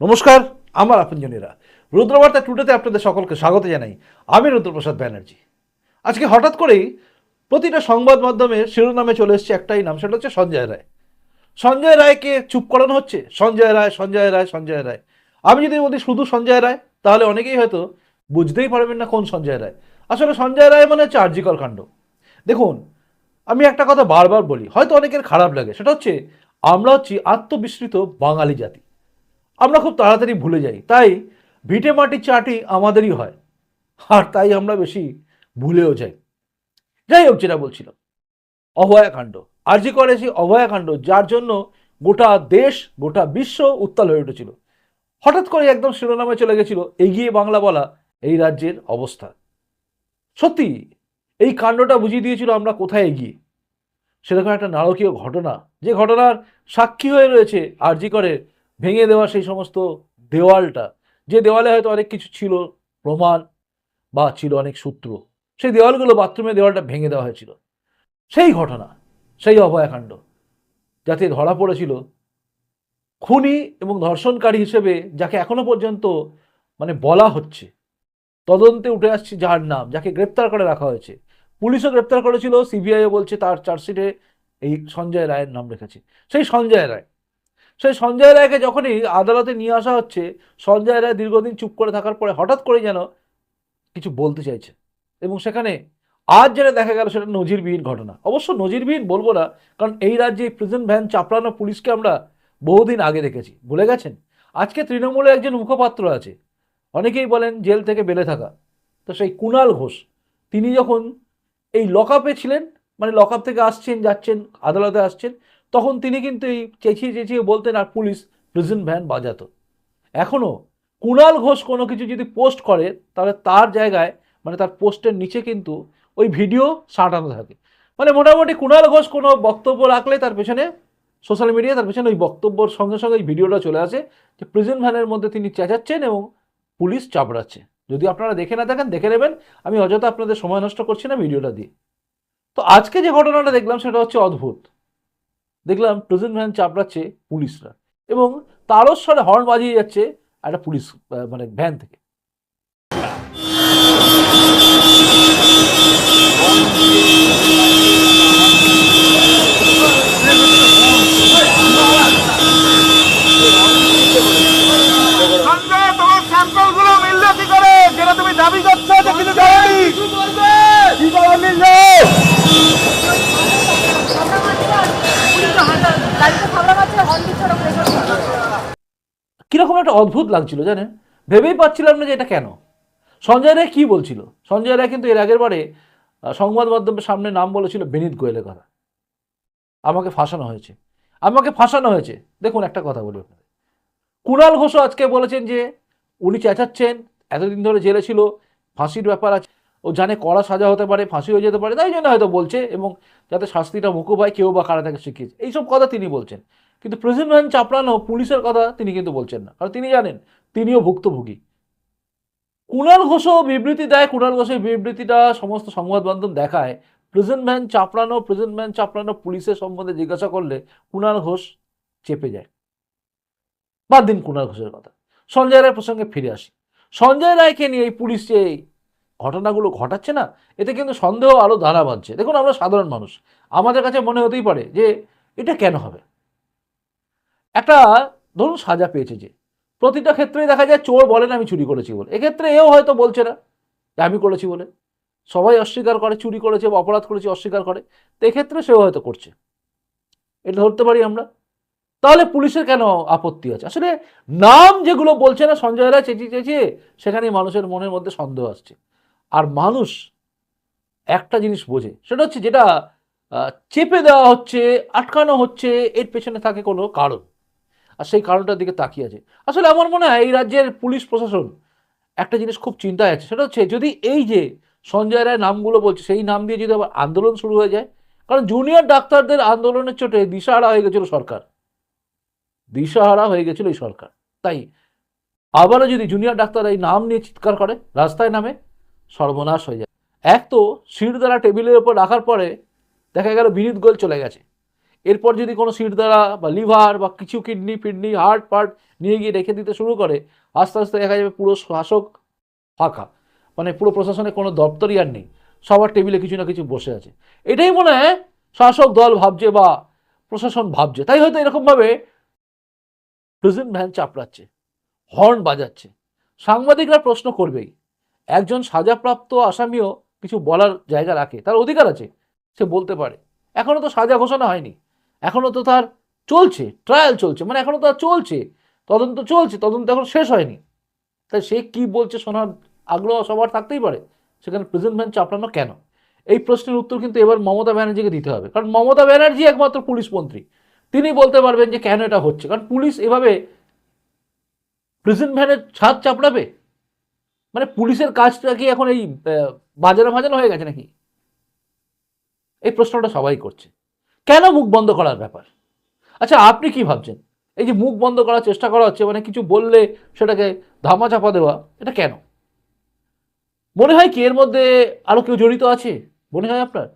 নমস্কার, আমার আপনজনীরা। রুদ্রবার্তা টুডেতে আপনাদের সকলকে স্বাগত জানাই। আমি রুদ্রপ্রসাদ ব্যানার্জি। আজকে হঠাৎ করেই প্রতিটা সংবাদ মাধ্যমে শিরোনামে চলে এসছে একটাই নাম, সেটা হচ্ছে সঞ্জয় রায়। সঞ্জয় রায়কে চুপ করানো হচ্ছে? সঞ্জয় রায় সঞ্জয় রায় সঞ্জয় রায়। আমি যদি বলি শুধু সঞ্জয় রায়, তাহলে অনেকেই হয়তো বুঝতেই পারবেন না কোন সঞ্জয় রায়। আসলে সঞ্জয় রায় মানে হচ্ছে আর্যিকর কাণ্ড। দেখুন, আমি একটা কথা বারবার বলি, হয়তো অনেকের খারাপ লাগে, সেটা হচ্ছে আমরা হচ্ছি আত্মবিস্মৃত বাঙালি জাতি। আমরা খুব তাড়াতাড়ি ভুলে যাই। তাই ভিটে মাটি চাটি আমাদেরই হয়। আর তাই আমরা বেশি ভুলেও যাই। যাই হোক, যেটা বলছিলাম। অভয়াকাণ্ড আরজি করেছি অভয়াকাণ্ড যার জন্য গোটা দেশ, গোটা বিশ্ব উত্তাল হয়ে উঠেছিল। হঠাৎ করে একদম শিরোনামে চলে গেছিল, এগিয়ে বাংলা বলা এই রাজ্যের অবস্থা। সত্যি, এই কাণ্ডটা বুঝিয়ে দিয়েছিল আমরা কোথায় এগিয়ে। সেরকম একটা নারকীয় ঘটনা, যে ঘটনার সাক্ষী হয়ে রয়েছে আর জি করে ভেঙে দেওয়া সেই সমস্ত দেওয়ালটা, যে দেওয়ালে হয়তো অনেক কিছু ছিল, প্রমাণ বা ছিল অনেক সূত্র, সেই দেওয়ালগুলো বাথরুমের দেওয়ালটা ভেঙে দেওয়া হয়েছিল। সেই ঘটনা, সেই অভয়াকাণ্ড, যাতে ধরা পড়েছিল খুনি এবং ধর্ষণকারী হিসেবে যাকে এখনও পর্যন্ত মানে বলা হচ্ছে, তদন্তে উঠে আসছে যার নাম, যাকে গ্রেপ্তার করে রাখা হয়েছে। পুলিশও গ্রেপ্তার করেছিল, সিবিআইও বলছে তার চার্জশিটে এই সঞ্জয় রায়ের নাম রেখেছে। সেই সঞ্জয় রায় সেই সঞ্জয় রায়কে যখনই আদালতে নিয়ে আসা হচ্ছে, সঞ্জয় রায় দীর্ঘদিন চুপ করে থাকার পরে হঠাৎ করে যেন কিছু বলতে চাইছে। এবং সেখানে আজ যেটা দেখা গেল সেটা নজিরবিহীন ঘটনা। অবশ্য নজিরবিহীন বলব না, কারণ এই রাজ্যে প্রিজন ভ্যান চাপড়ানো পুলিশকে আমরা বহুদিন আগে দেখেছি। ভুলে গেছেন? আজকে তৃণমূলে একজন মুখপাত্র আছে। অনেকেই বলেন জেল থেকে বেলে থাকা। তো সেই কুণাল ঘোষ, তিনি যখন এই লকআপে ছিলেন মানে লকআপ থেকে আসছেন, যাচ্ছেন, আদালতে আসছেন তখন তিনি কিন্তু এই চেঁচিয়ে চেঁচিয়ে বলতেন, আর পুলিশ প্রিজন ভ্যান বাজাতো। এখনও কুণাল ঘোষ কোনো কিছু যদি পোস্ট করে, তাহলে তার জায়গায় মানে তার পোস্টের নিচে কিন্তু ওই ভিডিও সাঁটানো থাকে। মানে মোটামুটি কুণাল ঘোষ কোনো বক্তব্য রাখলে তার পেছনে সোশ্যাল মিডিয়া তার পেছনে ওই বক্তব্যর সঙ্গে সঙ্গে এই ভিডিওটা চলে আসে যে প্রিজন ভ্যানের মধ্যে তিনি চেঁচাচ্ছেন এবং পুলিশ চাপড়াচ্ছে। যদি আপনারা দেখে না থাকেন, দেখে নেবেন। আমি অযথা আপনাদের সময় নষ্ট করছি না ভিডিওটা দিয়ে। তো আজকে যে ঘটনাটা দেখলাম, সেটা হচ্ছে অদ্ভুত। দেখলাম প্রিজন ভ্যান চাপড়াচ্ছে পুলিশরা এবং তারস্বরে হর্ন বাজিয়ে যাচ্ছে একটা পুলিশ মানে ভ্যান থেকে। কীরকম একটা অদ্ভুত লাগছিল, জানেন? ভেবেই পাচ্ছিলাম না যে এটা কেন। সঞ্জয় রায় কী বলছিল? সঞ্জয় রায় কিন্তু এর আগের বারে সংবাদ মাধ্যমের সামনে নাম বলেছিল বিনীত গোয়েলের কথা। আমাকে ফাঁসানো হয়েছে। আমাকে ফাঁসানো হয়েছে। দেখুন একটা কথা বলি আপনাদের। কুণাল ঘোষ আজকে বলেছেন যে, উনি চেঁচাচ্ছেন, এতদিন ধরে জেলে ছিল, ফাঁসির ব্যাপার আছে। ও জানে কড়া সাজা হতে পারে, ফাঁসি হয়ে যেতে পারে, তাই জন্য হয়তো বলছে এবং যাতে শাস্তিটা মুকুব হয়, কেউ বা কারা তাকে শিখিয়েছে। এইসব কথা তিনি বলছেন। কিন্তু প্রেসিডেন্ট চাপড়ানো পুলিশের কথা তিনি কিন্তু বলছেন না। কারণ তিনি জানেন, তিনিও ভুক্তভোগী। কুণাল ঘোষও বিবৃতি দেয় কুণাল ঘোষের বিবৃতিটা সমস্ত সংবাদ মাধ্যম দেখায়। প্রেজেন্ট ভ্যান চাপড়ানো প্রেজেন্ট ভ্যান চাপড়ানো পুলিশের সম্বন্ধে জিজ্ঞাসা করলে কুণাল ঘোষ চেপে যায়। বাদ দিন কুণাল ঘোষের কথা। সঞ্জয় রায় প্রসঙ্গে ফিরে আসি। সঞ্জয় রায়কে নিয়ে এই পুলিশ যে ঘটনাগুলো ঘটাচ্ছে না, এতে কিন্তু সন্দেহ আরও দাঁড়া বাঁধছে দেখুন, আমরা সাধারণ মানুষ। আমাদের কাছে মনে হতেই পারে যে এটা কেন হবে? একটা, ধরুন সাজা পেয়েছে যে, প্রতিটা ক্ষেত্রেই দেখা যায় চোর বলেন আমি চুরি করেছি বলে। এক্ষেত্রে এও হয়তো বলছে না যে আমি করেছি বলে। সবাই অস্বীকার করে, চুরি করেছে বা অপরাধ করেছে, অস্বীকার করে। তো এক্ষেত্রে সেও হয়তো করছে। এটা ধরতে পারি আমরা। তাহলে পুলিশের কেন আপত্তি আছে? আসলে নাম যেগুলো বলছে না সঞ্জয় রায় চেঁচিয়ে চেঁচিয়ে, সেখানেই মানুষের মনের মধ্যে সন্দেহ আসছে। আর মানুষ একটা জিনিস বোঝে, সেটা হচ্ছে যেটা চেপে দেওয়া হচ্ছে, আটকানো হচ্ছে, এর পেছনে থাকে কোনো কারণ। আর সেই কারণটার দিকে তাকিয়ে আছে। আসলে আমার মনে হয় এই রাজ্যের পুলিশ প্রশাসন একটা জিনিস খুব চিন্তায় আছে। সেটা হচ্ছে যদি এই যে সঞ্জয় রায় নামগুলো বলছে, সেই নাম দিয়ে যদি আবার আন্দোলন শুরু হয়ে যায়, কারণ জুনিয়র ডাক্তারদের আন্দোলনের চোটে দিশাহারা হয়ে গেছিল সরকার। দিশাহারা হয়ে গেছিল এই সরকার। তাই আবারও যদি জুনিয়র ডাক্তার এই নাম নিয়ে চিৎকার করে, রাস্তায় নামে, সর্বনাশ হয়ে যায়। এক তো সিঁড় দ্বারা টেবিলের ওপর রাখার পরে দেখা গেল বিনীত গোল চলে গেছে। এরপর যদি কোনো সিট দ্বারা বা লিভার বা কিছু কিডনি, ফিডনি, হার্ট পার্ট নিয়ে গিয়ে রেখে দিতে শুরু করে, আস্তে আস্তে দেখা যাবে পুরো শাসক ফাঁকা। মানে পুরো প্রশাসনে কোনো দপ্তরই আর নেই। সবার টেবিলে কিছু না কিছু বসে আছে। এটাই মনে হয় শাসক দল ভাবছে বা প্রশাসন ভাবছে। তাই হয়তো এরকমভাবে প্রেজেন্ট ভ্যান চাপড়াচ্ছে, হর্ন বাজাচ্ছে। সাংবাদিকরা প্রশ্ন করবেই, একজন সাজাপ্রাপ্ত আসামিও কিছু বলার জায়গা রাখে, তার অধিকার আছে, সে বলতে পারে। এখনও তো সাজা ঘোষণা হয়নি। এখনও তো তার চলছে ট্রায়াল চলছে মানে এখনও তার চলছে, তদন্ত চলছে, তদন্ত এখন শেষ হয়নি। তাই সে কি বলছে শোনার আগ্রহ সবার থাকতেই পারে? সেখানে প্রেজেন্ট ভ্যান চাপড়ানো কেন? এই প্রশ্নের উত্তর কিন্তু এবার মমতা ব্যানার্জিকে দিতে হবে, কারণ মমতা ব্যানার্জি একমাত্র পুলিশ মন্ত্রী। তিনি বলতে পারবেন যে কেন এটা হচ্ছে, কারণ পুলিশ এভাবে প্রেজেন্ট ভ্যানের ছাদ চাপড়াবে? মানে পুলিশের কাজটা কি এখন এই বাজারে ভাজানো হয়ে গেছে নাকি? এই প্রশ্নটা সবাই করছে। কেন মুখ বন্ধ করার ব্যাপার? আচ্ছা আপনি কি ভাবছেন? এই যে মুখ বন্ধ করার চেষ্টা করা হচ্ছে মানে কিছু বললে সেটাকে ধামা চাপা দেওয়া, এটা কেন? মনে হয় কি এর মধ্যে আরও কেউ জড়িত আছে? মনে হয় আপনার?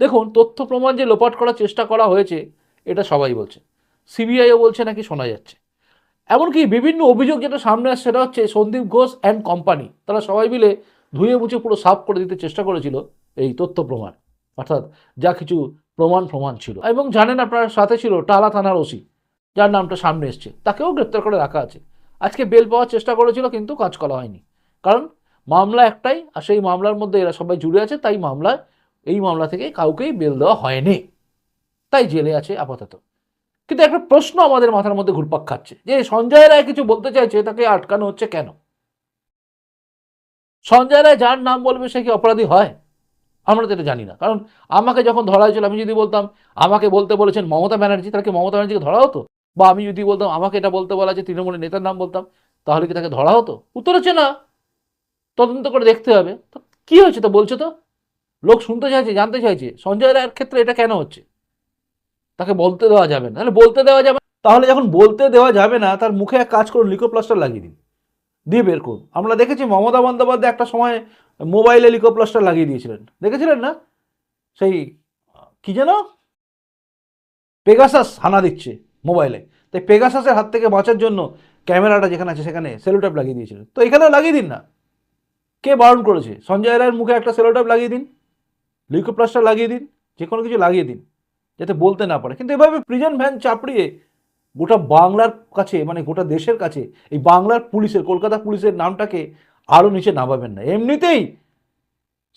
দেখুন, তথ্য প্রমাণ যে লোপাট করার চেষ্টা করা হয়েছে, এটা সবাই বলছে। সিবিআইও বলছে নাকি শোনা যাচ্ছে। এমনকি বিভিন্ন অভিযোগ যেটা সামনে আসছে, সেটা হচ্ছে সন্দীপ ঘোষ অ্যান্ড কোম্পানি তারা সবাই মিলে ধুয়ে মুছে পুরো সাফ করে দিতে চেষ্টা করেছিল এই তথ্য প্রমাণ। অর্থাৎ যা কিছু প্রমাণ প্রমাণ ছিল। এবং জানেন আপনার, সাথে ছিল টালা থানার ওসি, যার নামটা সামনে এসছে। তাকেও গ্রেপ্তার করে রাখা আছে। আজকে বেল পাওয়ার চেষ্টা করেছিল কিন্তু কাজ করা হয়নি। কারণ মামলা একটাই, আর সেই মামলার মধ্যে এরা সবাই জুড়ে আছে, তাই মামলায়, এই মামলা থেকে কাউকেই বেল দেওয়া হয়নি। তাই জেলে আছে আপাতত। কিন্তু একটা প্রশ্ন আমাদের মাথার মধ্যে ঘুরপাক খাচ্ছে। যে সঞ্জয় রায় কিছু বলতে চাইছে, তাকে আটকানো হচ্ছে কেন? সঞ্জয় রায় যার নাম বলবে, সে কি অপরাধী হয়? আমরা তো এটা জানি না। কারণ আমাকে যখন ধরা হয়েছিল, আমি যদি বলতাম, আমাকে বলতে বলেছেন মমতা ব্যানার্জি, তাহলে কি মমতা ব্যানার্জিকে ধরা হতো? বা আমি যদি বলতাম, আমাকে এটা বলতে বলা যে তৃণমূলের নেতার নাম বলতাম, তাহলে কি তাকে ধরা হতো? উত্তর হচ্ছে না। তদন্ত করে দেখতে হবে। তো কি হয়েছে তো বলছো তো? লোক শুনতে চাইছে, জানতে চাইছে, সঞ্জয় রায়ের ক্ষেত্রে এটা কেন হচ্ছে? তাকে বলতে দেওয়া যাবে না। তাহলে বলতে দেওয়া যাবে। তাহলে যখন বলতে দেওয়া যাবে না, তার মুখে এক কাজ করুন লিকোপ্লাস্টার লাগিয়ে দিন। দিয়ে বের করুন। আমরা দেখেছি মমতা বন্দ্যোপাধ্যায় একটা সময় মোবাইলে লিকোপ্লাস্টার লাগিয়ে দিয়েছিলেন। দেখেছিলেন না? সেই, কি যেন? পেগাসাস হানা দিচ্ছে মোবাইলে। তাই পেগাসাসের হাত থেকে বাঁচার জন্য ক্যামেরাটা যেখানে আছে সেখানে সেলোট্যাপ লাগিয়ে দিয়েছিলেন। তো এখানেও লাগিয়ে দিন না। কে বারণ করেছে? সঞ্জয় রায়ের মুখে একটা সেলোট্যাপ লাগিয়ে দিন। লিকোপ্লাস্টার লাগিয়ে দিন। যে কোনো কিছু লাগিয়ে দিন। যাতে বলতে না পারে। কিন্তু এভাবে প্রিজন ভ্যান চাপড়িয়ে গোটা বাংলার কাছে মানে গোটা দেশের কাছে, এই বাংলার পুলিশের, কলকাতা পুলিশের নামটাকে আরও নিচে নামাবেন না। এমনিতেই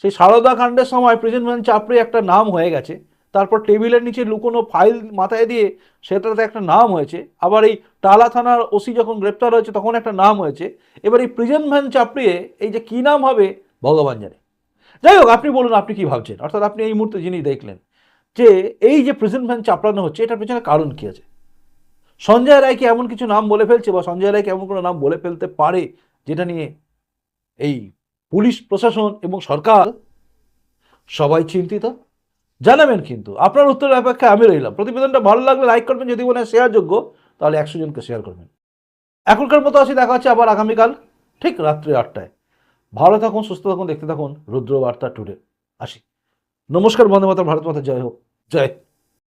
সেই সারদা কাণ্ডের সময় প্রিজন ভ্যান চাপড়ে একটা নাম হয়ে গেছে। তারপর টেবিলের নিচে লুকোনো ফাইল মাথায় দিয়ে সেটাতে একটা নাম হয়েছে। আবার এই টালা থানার ওসি যখন গ্রেপ্তার হয়েছে তখন একটা নাম হয়েছে। এবার এই প্রিজন ভ্যান চাপড়িয়ে এই যে কী নাম হবে, ভগবান জানে। যাই হোক, আপনি বলুন, আপনি কি ভাবছেন? অর্থাৎ আপনি এই মুহূর্তে জিনিস দেখলেন যে এই যে প্রেজেন্ট ভ্যান চাপড়ানো হচ্ছে, এটার পেছনে কারণ কী আছে? সঞ্জয় রায় কি এমন কিছু নাম বলে ফেলছে বা সঞ্জয় রায় কি এমন কোনো নাম বলে ফেলতে পারে, যেটা নিয়ে এই পুলিশ প্রশাসন এবং সরকার সবাই চিন্তিত। জানাবেন কিন্তু। আপনার উত্তরের অপেক্ষায় আমি রইলাম। প্রতিবেদনটা ভালো লাগলে লাইক করবেন, যদি মনে হয় শেয়ারযোগ্য তাহলে একশো জনকে শেয়ার করবেন। এখনকার মতো আসি, দেখা হচ্ছে আবার আগামীকাল, ঠিক রাত্রি আটটায়। ভালো থাকুন, সুস্থ থাকুন, দেখতে থাকুন। রুদ্র বার্তা টুডে আসি। নমস্কার বন্দে মাতা ভারত মাতা জয় হোক। জয়।